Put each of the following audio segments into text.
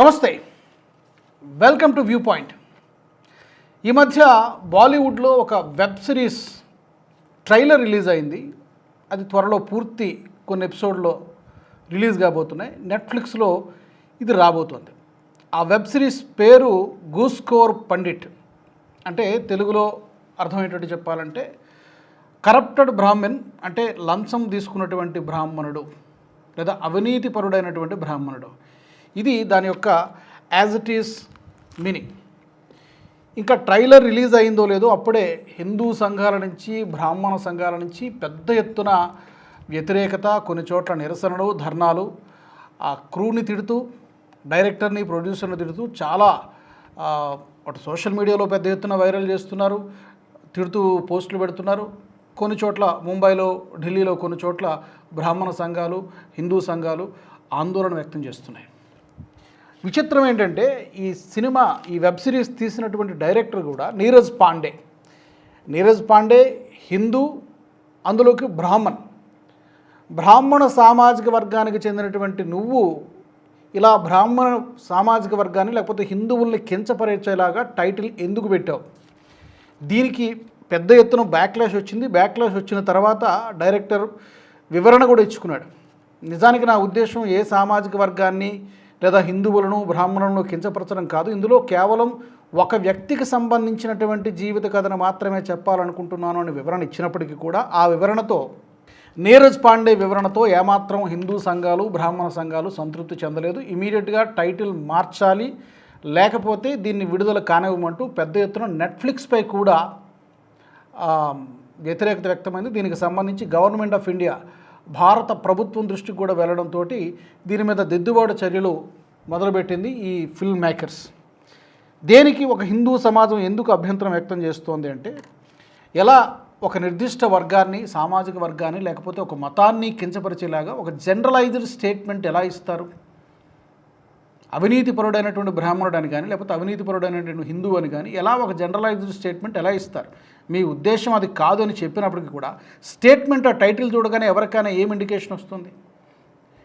నమస్తే. Welcome to view point ఈ మధ్య బాలీవుడ్లో ఒక వెబ్ సిరీస్ ట్రైలర్ రిలీజ్ అయింది. అది త్వరలో పూర్తి కొన్ని ఎపిసోడ్లో రిలీజ్ కాబోతున్నాయి. నెట్ఫ్లిక్స్లో ఇది రాబోతుంది. ఆ వెబ్ సిరీస్ పేరు గూస్కోర్ పండిట్. అంటే తెలుగులో అర్థమయ్యేటట్టు చెప్పాలంటే కరప్టెడ్ బ్రాహ్మణ్ అంటే లంచం తీసుకున్నటువంటి బ్రాహ్మణుడు లేదా అవినీతిపరుడైనటువంటి బ్రాహ్మణుడు. ఇది దాని యొక్క యాజ్ ఇట్ ఈస్ మీనింగ్ ఇంకా ట్రైలర్ రిలీజ్ అయిందో లేదో అప్పుడే హిందూ సంఘాల నుంచి బ్రాహ్మణ సంఘాల నుంచి పెద్ద ఎత్తున వ్యతిరేకత కొన్ని చోట్ల నిరసనలు ధర్నాలు ఆ క్రూని తిడుతూ డైరెక్టర్ని ప్రొడ్యూసర్ని తిడుతూ చాలా అటు సోషల్ మీడియాలో పెద్ద ఎత్తున వైరల్ చేస్తున్నారు తిడుతూ పోస్టులు పెడుతున్నారు. కొన్ని చోట్ల ముంబైలో ఢిల్లీలో కొన్ని చోట్ల బ్రాహ్మణ సంఘాలు హిందూ సంఘాలు ఆందోళన వ్యక్తం చేస్తున్నాయి. విచిత్రం ఏంటంటే ఈ సినిమా ఈ వెబ్ సిరీస్ తీసినటువంటి డైరెక్టర్ కూడా నీరజ్ పాండే. నీరజ్ పాండే హిందూ అందులోకి బ్రాహ్మణ్. బ్రాహ్మణ సామాజిక వర్గానికి చెందినటువంటి నువ్వు ఇలా బ్రాహ్మణ సామాజిక వర్గాన్ని లేకపోతే హిందువుల్ని కించపరిచేలాగా టైటిల్ ఎందుకు పెట్టావు? దీనికి పెద్ద ఎత్తున బ్యాక్లాష్ వచ్చింది. బ్యాక్లాష్ వచ్చిన తర్వాత డైరెక్టర్ వివరణ కూడా ఇచ్చుకున్నాడు. నిజానికి నా ఉద్దేశం ఏ సామాజిక వర్గాన్ని లేదా హిందువులను బ్రాహ్మణులను కించపరచడం కాదు. ఇందులో కేవలం ఒక వ్యక్తికి సంబంధించినటువంటి జీవిత కథను మాత్రమే చెప్పాలనుకుంటున్నాను అని వివరణ ఇచ్చినప్పటికీ కూడా ఆ వివరణతో నీరజ్ పాండే వివరణతో ఏమాత్రం హిందూ సంఘాలు బ్రాహ్మణ సంఘాలు సంతృప్తి చెందలేదు. ఇమీడియట్గా టైటిల్ మార్చాలి. లేకపోతే దీన్ని విడుదల కానివ్వమంటూ పెద్ద ఎత్తున నెట్ఫ్లిక్స్పై కూడా వ్యతిరేకత వ్యక్తమైంది. దీనికి సంబంధించి గవర్నమెంట్ ఆఫ్ ఇండియా భారత ప్రభుత్వం దృష్టికి కూడా వెళ్ళడంతో దీని మీద దిద్దుబాటు చర్యలు మొదలుపెట్టింది ఈ ఫిల్మ్ మేకర్స్ దేనికి ఒక హిందూ సమాజం ఎందుకు అభ్యంతరం వ్యక్తం చేస్తోంది అంటే ఎలా ఒక నిర్దిష్ట వర్గాన్ని సామాజిక వర్గాన్ని లేకపోతే ఒక మతాన్ని కించపరిచేలాగా ఒక జనరలైజ్డ్ స్టేట్మెంట్ ఎలా ఇస్తారు? అవినీతిపరుడైనటువంటి బ్రాహ్మణుడు అని కానీ లేకపోతే అవినీతిపరుడైనటువంటి హిందువు అని కానీ ఎలా ఒక జనరలైజ్డ్ స్టేట్మెంట్ ఎలా ఇస్తారు? మీ ఉద్దేశం అది కాదు అని చెప్పినప్పటికీ కూడా స్టేట్మెంట్ ఆ టైటిల్ చూడగానే ఎవరికైనా ఏం ఇండికేషన్ వస్తుంది?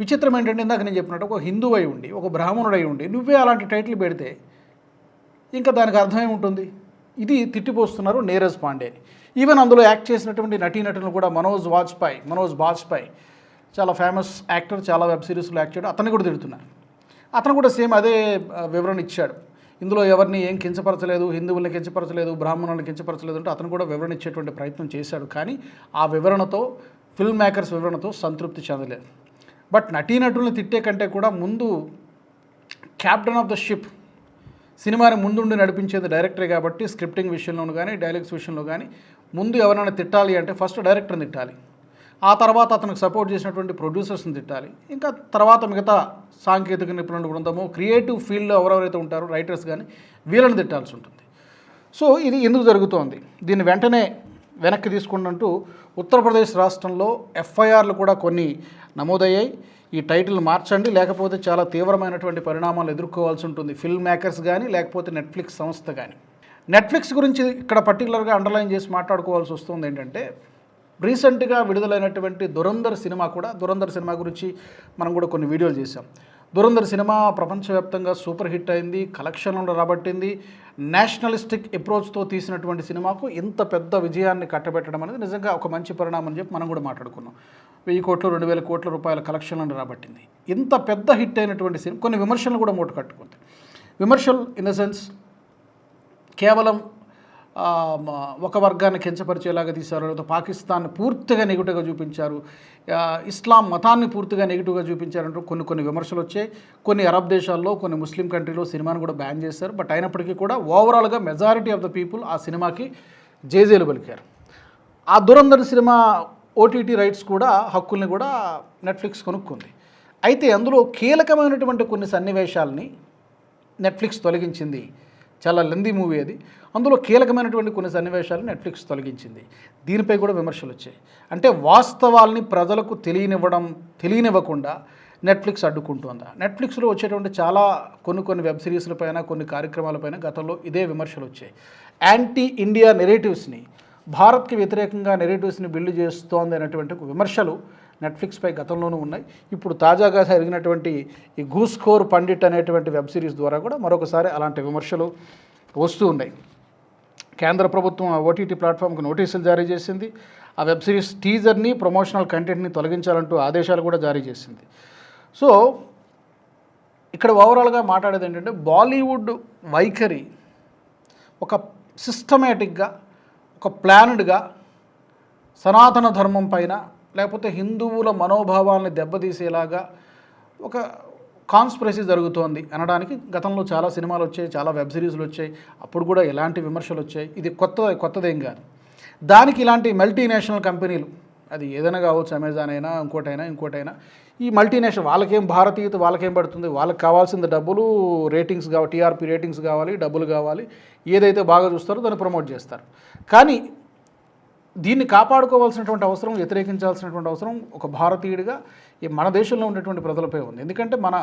విచిత్రం ఏంటంటే ఇందాక నేను చెప్పినట్టు ఒక హిందూ అయి ఉండి ఒక బ్రాహ్మణుడై ఉండి నువ్వే అలాంటి టైటిల్ పెడితే ఇంకా దానికి అర్థం ఉంటుంది ఇది తిట్టిపోస్తున్నారు నీరజ్ పాండేని ఈవెన్ అందులో యాక్ట్ చేసినటువంటి నటీనటులు కూడా మనోజ్ వాజ్పాయ్ మనోజ్ బాజ్పాయ్ చాలా ఫేమస్ యాక్టర్ చాలా వెబ్ సిరీస్లో యాక్ట్ చేయడం అతన్ని కూడా తిడుతున్నారు. అతను కూడా సేమ్ అదే వివరణ ఇచ్చాడు. ఇందులో ఎవరిని ఏం కించపరచలేదు హిందువుల్ని కించపరచలేదు బ్రాహ్మణులను కించపరచలేదు అంటే అతను కూడా వివరణ ఇచ్చేటువంటి ప్రయత్నం చేశాడు. కానీ ఆ వివరణతో ఫిల్మ్ మేకర్స్ వివరణతో సంతృప్తి చెందలేదు. బట్ నటీనటుల్ని తిట్టే కంటే కూడా ముందు క్యాప్టెన్ ఆఫ్ ద షిప్ సినిమాని ముందుండి నడిపించేది డైరెక్టరే కాబట్టి స్క్రిప్టింగ్ విషయంలోనూ కానీ డైలాగ్స్ విషయంలో కానీ ముందు ఎవరైనా తిట్టాలి అంటే ఫస్ట్ డైరెక్టర్ని తిట్టాలి. ఆ తర్వాత అతనికి సపోర్ట్ చేసినటువంటి ప్రొడ్యూసర్స్ని తిట్టాలి. ఇంకా తర్వాత మిగతా సాంకేతిక నిపుణుల బృందము క్రియేటివ్ ఫీల్డ్లో ఎవరెవరైతే ఉంటారో రైటర్స్ కానీ వీళ్ళని తిట్టాల్సి ఉంటుంది. సో ఇది ఎందుకు జరుగుతోంది? దీన్ని వెంటనే వెనక్కి తీసుకున్నట్టు ఉత్తరప్రదేశ్ రాష్ట్రంలో ఎఫ్ఐఆర్లు కూడా కొన్ని నమోదయ్యాయి. ఈ టైటిల్ మార్చండి లేకపోతే చాలా తీవ్రమైనటువంటి పరిణామాలు ఎదుర్కోవాల్సి ఉంటుంది ఫిల్మ్ మేకర్స్ కానీ లేకపోతే నెట్ఫ్లిక్స్ సంస్థ కానీ నెట్ఫ్లిక్స్ గురించి ఇక్కడ పర్టికులర్గా అండర్లైన్ చేసి మాట్లాడుకోవాల్సి వస్తుంది ఏంటంటే రీసెంట్గా విడుదలైనటువంటి దురంధర్ సినిమా కూడా దురంధర్ సినిమా గురించి మనం కూడా కొన్ని వీడియోలు చేసాం దురంధర్ సినిమా ప్రపంచవ్యాప్తంగా సూపర్ హిట్ అయింది కలెక్షన్లను రాబట్టింది. నేషనలిస్టిక్ అప్రోచ్తో తీసినటువంటి సినిమాకు ఇంత పెద్ద విజయాన్ని కట్టబెట్టడం అనేది నిజంగా ఒక మంచి పరిణామం అని చెప్పి మనం కూడా మాట్లాడుకున్నాం. వెయ్యి కోట్లు రెండు వేల కోట్ల రూపాయల కలెక్షన్లను రాబట్టింది. ఇంత పెద్ద హిట్ అయినటువంటి సినిమా కొన్ని విమర్శలు కూడా మూట కట్టుకుంది విమర్శలు ఇన్ ద సెన్స్ కేవలం ఒక వర్గాన్ని కించపరిచేలాగా తీశారు. లేదా పాకిస్తాన్ పూర్తిగా నెగిటివ్గా చూపించారు. ఇస్లాం మతాన్ని పూర్తిగా నెగిటివ్గా చూపించారంటూ కొన్ని కొన్ని విమర్శలు వచ్చాయి. కొన్ని అరబ్ దేశాల్లో కొన్ని ముస్లిం కంట్రీలో సినిమాను కూడా బ్యాన్ చేశారు. బట్ అయినప్పటికీ కూడా ఓవరాల్గా మెజారిటీ ఆఫ్ ద పీపుల్ ఆ సినిమాకి జేజేలు పలికారు. ఆ దురంధర్ సినిమా ఓటీటీ రైట్స్ కూడా హక్కుల్ని కూడా నెట్ఫ్లిక్స్ కొనుక్కుంది. అయితే అందులో కీలకమైనటువంటి కొన్ని సన్నివేశాలని నెట్ఫ్లిక్స్ తొలగించింది. చాలా లెందీ మూవీ అది. అందులో కీలకమైనటువంటి కొన్ని సన్నివేశాలు నెట్ఫ్లిక్స్ తొలగించింది. దీనిపై కూడా విమర్శలు వచ్చాయి. అంటే వాస్తవాల్ని ప్రజలకు తెలియనివ్వడం తెలియనివ్వకుండా నెట్ఫ్లిక్స్ అడ్డుకుంటుందా? నెట్ఫ్లిక్స్లో వచ్చేటువంటి చాలా కొన్ని కొన్ని వెబ్ సిరీస్లపైన కొన్ని కార్యక్రమాలపైన గతంలో ఇదే విమర్శలు వచ్చాయి. యాంటీ ఇండియా నెరేటివ్స్ని భారత్కి వ్యతిరేకంగా నెరేటివ్స్ని బిల్డ్ చేస్తోంది అనేటువంటి విమర్శలు నెట్ఫ్లిక్స్పై గతంలోనూ ఉన్నాయి. ఇప్పుడు తాజాగా జరిగినటువంటి ఈ గూస్కోర్ పండిట్ అనేటువంటి వెబ్ సిరీస్ ద్వారా కూడా మరొకసారి అలాంటి విమర్శలు వస్తూ ఉన్నాయి. కేంద్ర ప్రభుత్వం ఆ ఓటీటీ ప్లాట్ఫామ్కి నోటీసులు జారీ చేసింది. ఆ వెబ్ సిరీస్ టీజర్ని ప్రమోషనల్ కంటెంట్ని తొలగించాలంటూ ఆదేశాలు కూడా జారీ చేసింది. సో ఇక్కడ ఓవరాల్గా మాట్లాడేది ఏంటంటే బాలీవుడ్ వైఖరి ఒక సిస్టమేటిక్గా ఒక ప్లాన్డ్గా సనాతన ధర్మం పైన లేకపోతే హిందువుల మనోభావాల్ని దెబ్బతీసేలాగా ఒక కాన్స్పిరసీ జరుగుతోంది అనడానికి గతంలో చాలా సినిమాలు వచ్చాయి చాలా వెబ్ సిరీస్లు వచ్చాయి అప్పుడు కూడా ఎలాంటి విమర్శలు వచ్చాయి. ఇది కొత్త కొత్తదేం కాదు. దానికి ఇలాంటి మల్టీనేషనల్ కంపెనీలు అది ఏదైనా కావచ్చు అమెజాన్ అయినా ఇంకోటైనా ఇంకోటైనా ఈ మల్టీనేషనల్ వాళ్ళకేం భారతీయత వాళ్ళకేం పడుతుంది? వాళ్ళకి కావాల్సింది డబ్బులు రేటింగ్స్ కావాలి టీఆర్పీ రేటింగ్స్ కావాలి డబ్బులు కావాలి ఏదైతే బాగా చూస్తారో దాన్ని ప్రమోట్ చేస్తారు. కానీ దీన్ని కాపాడుకోవాల్సినటువంటి అవసరం వ్యతిరేకించాల్సినటువంటి అవసరం ఒక భారతీయుడిగా ఈ మన దేశంలో ఉన్నటువంటి ప్రజలపై ఉంది. ఎందుకంటే మన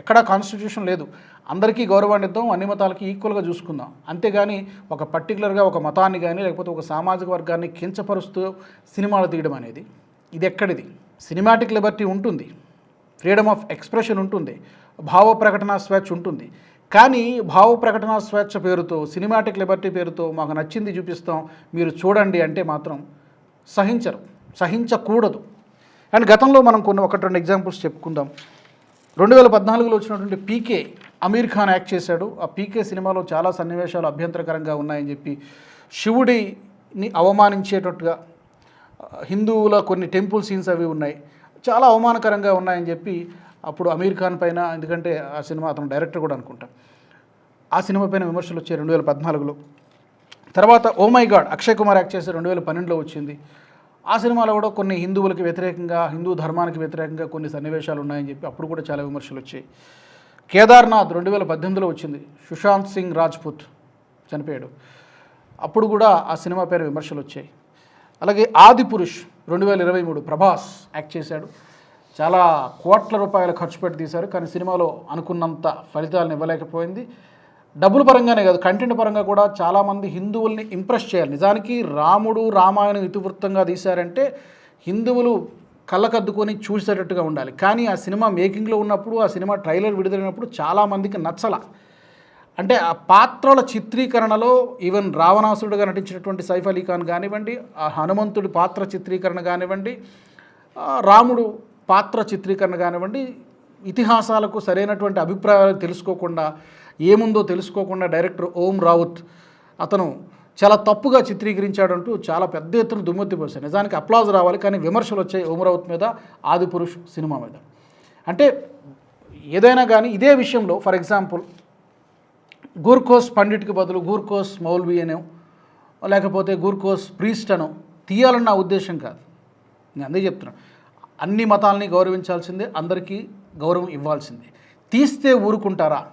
ఎక్కడా కాన్స్టిట్యూషన్ లేదు. అందరికీ గౌరవాన్ని ఇద్దాం అన్ని మతాలకి ఈక్వల్గా చూసుకుందాం. అంతేగాని ఒక పర్టికులర్గా ఒక మతాన్ని కానీ లేకపోతే ఒక సామాజిక వర్గాన్ని కించపరుస్తూ సినిమాలు తీయడం అనేది ఇది ఎక్కడిది సినిమాటిక్ లిబర్టీ ఉంటుంది. ఫ్రీడమ్ ఆఫ్ ఎక్స్ప్రెషన్ ఉంటుంది. భావ ప్రకటన స్వేచ్ఛ ఉంటుంది. కానీ భావ ప్రకటన స్వేచ్ఛ పేరుతో సినిమాటిక్ లిబర్టీ పేరుతో మాకు నచ్చింది చూపిస్తాం. మీరు చూడండి అంటే మాత్రం సహించరు సహించకూడదు. అండ్ గతంలో మనం కొన్ని ఒకటి రెండు ఎగ్జాంపుల్స్ చెప్పుకుందాం. రెండు వేల పద్నాలుగులో వచ్చినటువంటి పీకే అమీర్ ఖాన్ యాక్ట్ చేశాడు. ఆ పీకే సినిమాలో చాలా సన్నివేశాలు అభ్యంతరకరంగా ఉన్నాయని చెప్పి శివుడిని అవమానించేటట్టుగా హిందువుల కొన్ని టెంపుల్ సీన్స్ అవి ఉన్నాయి. చాలా అవమానకరంగా ఉన్నాయని చెప్పి అప్పుడు అమీర్ ఖాన్ పైన ఎందుకంటే ఆ సినిమా అతను డైరెక్టర్ కూడా అనుకుంటా. ఆ సినిమా పైన విమర్శలు వచ్చాయి రెండు వేల పద్నాలుగులో. తర్వాత ఓ my god Akshay Kumar act చేసి రెండు వేల పన్నెండులో వచ్చింది. ఆ సినిమాలో కూడా కొన్ని హిందువులకి వ్యతిరేకంగా హిందూ ధర్మానికి వ్యతిరేకంగా కొన్ని సన్నివేశాలు ఉన్నాయని చెప్పి అప్పుడు కూడా చాలా విమర్శలు వచ్చాయి. కేదార్నాథ్ రెండు వేల పద్దెనిమిదిలో వచ్చింది. సుశాంత్ సింగ్ రాజ్పుత్ చనిపోయాడు. అప్పుడు కూడా ఆ సినిమా పేరు విమర్శలు వచ్చాయి. అలాగే ఆది పురుష్ రెండు వేల ఇరవై మూడు ప్రభాస్ యాక్ట్ చేశాడు. చాలా కోట్ల రూపాయలు ఖర్చు పెట్టి తీశారు కానీ సినిమాలో అనుకున్నంత ఫలితాలను ఇవ్వలేకపోయింది. డబ్బుల పరంగానే కాదు కంటెంట్ పరంగా కూడా చాలామంది హిందువుల్ని ఇంప్రెస్ చేయాలి. నిజానికి రాముడు రామాయణం ఇతివృత్తంగా తీశారంటే హిందువులు కళ్ళకద్దుకొని చూసేటట్టుగా ఉండాలి. కానీ ఆ సినిమా మేకింగ్లో ఉన్నప్పుడు ఆ సినిమా ట్రైలర్ విడుదలైనప్పుడు చాలామందికి నచ్చల. అంటే ఆ పాత్రల చిత్రీకరణలో ఈవెన్ రావణాసురుడుగా నటించినటువంటి సైఫ్ అలీ ఖాన్ కానివ్వండి ఆ హనుమంతుడి పాత్ర చిత్రీకరణ కానివ్వండి రాముడు పాత్ర చిత్రీకరణ కానివ్వండి ఇతిహాసాలకు సరైనటువంటి అభిప్రాయాలు తెలుసుకోకుండా ఏముందో తెలుసుకోకుండా డైరెక్టర్ ఓం రావుత్ అతను చాలా తప్పుగా చిత్రీకరించాడంటూ చాలా పెద్ద ఎత్తున దుమ్మెత్తిపోసాడు నిజానికి అప్లాజ్ రావాలి కానీ విమర్శలు వచ్చాయి ఓం రావుత్ మీద ఆది పురుష్ సినిమా మీద. అంటే ఏదైనా కానీ ఇదే విషయంలో ఫర్ ఎగ్జాంపుల్ గూర్కోస్ పండిట్కి బదులు గూర్కోస్ మౌల్వి అనో లేకపోతే గూర్కోస్ ప్రీస్ట్ అనో తీయాలని నా ఉద్దేశం కాదు. నేను అందే చెప్తున్నాను అన్ని మతాలని గౌరవించాల్సిందే అందరికీ గౌరవం ఇవ్వాల్సిందే. తీస్తే ఊరుకుంటారా?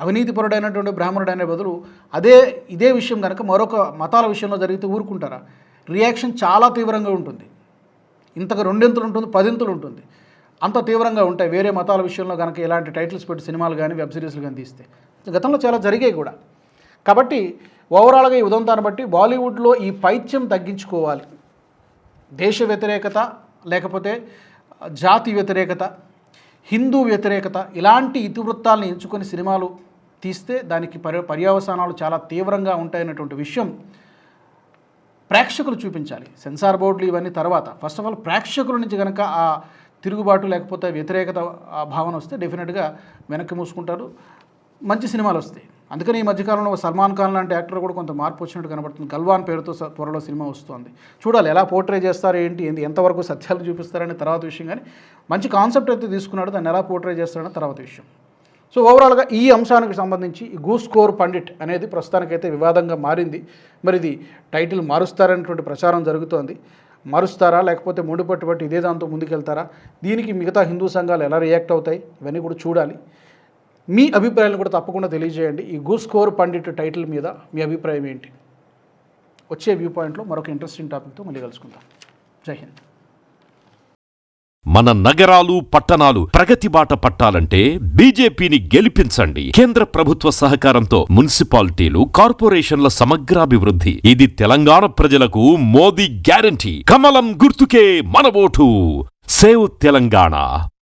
అవినీతిపరుడైనటువంటి బ్రాహ్మణుడైన బదులు అదే ఇదే విషయం కనుక మరొక మతాల విషయంలో జరిగితే ఊరుకుంటారా? రియాక్షన్ చాలా తీవ్రంగా ఉంటుంది. ఇంతకు రెండింతలు ఉంటుంది పదింతలు ఉంటుంది. అంత తీవ్రంగా ఉంటాయి. వేరే మతాల విషయంలో కనుక ఇలాంటి టైటిల్స్ పెట్టి సినిమాలు కానీ వెబ్ సిరీస్లు కానీ తీస్తే. గతంలో చాలా జరిగాయి కూడా. కాబట్టి ఓవరాల్గా ఈ ఉదంతాన్ని బట్టి బాలీవుడ్లో ఈ పైత్యం తగ్గించుకోవాలి. దేశ వ్యతిరేకత లేకపోతే జాతి వ్యతిరేకత హిందూ వ్యతిరేకత ఇలాంటి ఇతివృత్తాలను ఎంచుకొని సినిమాలు తీస్తే దానికి పర్య పర్యవసానాలు చాలా తీవ్రంగా ఉంటాయన్నటువంటి విషయం ప్రేక్షకులు చూపించాలి. సెన్సార్ బోర్డులు ఇవన్నీ తర్వాత. ఫస్ట్ ఆఫ్ ఆల్ ప్రేక్షకుల నుంచి కనుక ఆ తిరుగుబాటు లేకపోతే వ్యతిరేకత భావన వస్తే డెఫినెట్గా వెనక్కి మూసుకుంటారు. మంచి సినిమాలు వస్తాయి. అందుకని ఈ మధ్యకాలంలో సల్మాన్ ఖాన్ లాంటి యాక్టర్ కూడా కొంత మార్పు వచ్చినట్టు కనబడుతుంది. గల్వాన్ పేరుతో త్వరలో సినిమా వస్తుంది. చూడాలి ఎలా పోర్ట్రే చేస్తారు ఏంటి ఏంటి ఎంతవరకు సత్యాలు చూపిస్తారనే తర్వాత విషయం కానీ మంచి కాన్సెప్ట్ అయితే తీసుకున్నాడు దాన్ని ఎలా పోర్ట్రే చేస్తారనే తర్వాత విషయం. సో ఓవరాల్గా ఈ అంశానికి సంబంధించి గూస్కోర్ పండిట్ అనేది ప్రస్తుతానికైతే వివాదంగా మారింది. మరి ఇది టైటిల్ మారుస్తారనేటువంటి ప్రచారం జరుగుతోంది. మారుస్తారా లేకపోతే ముడిపట్టుబట్టి ఇదే దాంతో ముందుకెళ్తారా? దీనికి మిగతా హిందూ సంఘాలు ఎలా రియాక్ట్ అవుతాయి? ఇవన్నీ కూడా చూడాలి. మీ అభిప్రాయాలను కూడా తప్పకుండా తెలియజేయండి. ఈ గూ స్కోర్ పండిట్ టైటిల్ మీద మీ అభిప్రాయం ఏంటి? వచ్చే వ్యూ పాయింట్లో మరొక ఇంట్రెస్టింగ్ టాపిక్తో మళ్ళీ కలుసుకుందాం. జై హింద్. మన నగరాలు పట్టణాలు ప్రగతి బాట పట్టాలంటే బీజేపీని గెలిపించండి. కేంద్ర ప్రభుత్వ సహకారంతో మున్సిపాలిటీలు కార్పొరేషన్ల సమగ్రాభివృద్ధి. ఇది తెలంగాణ ప్రజలకు మోదీ గ్యారంటీ. కమలం గుర్తుకే మన ఓటు. Save Telangana.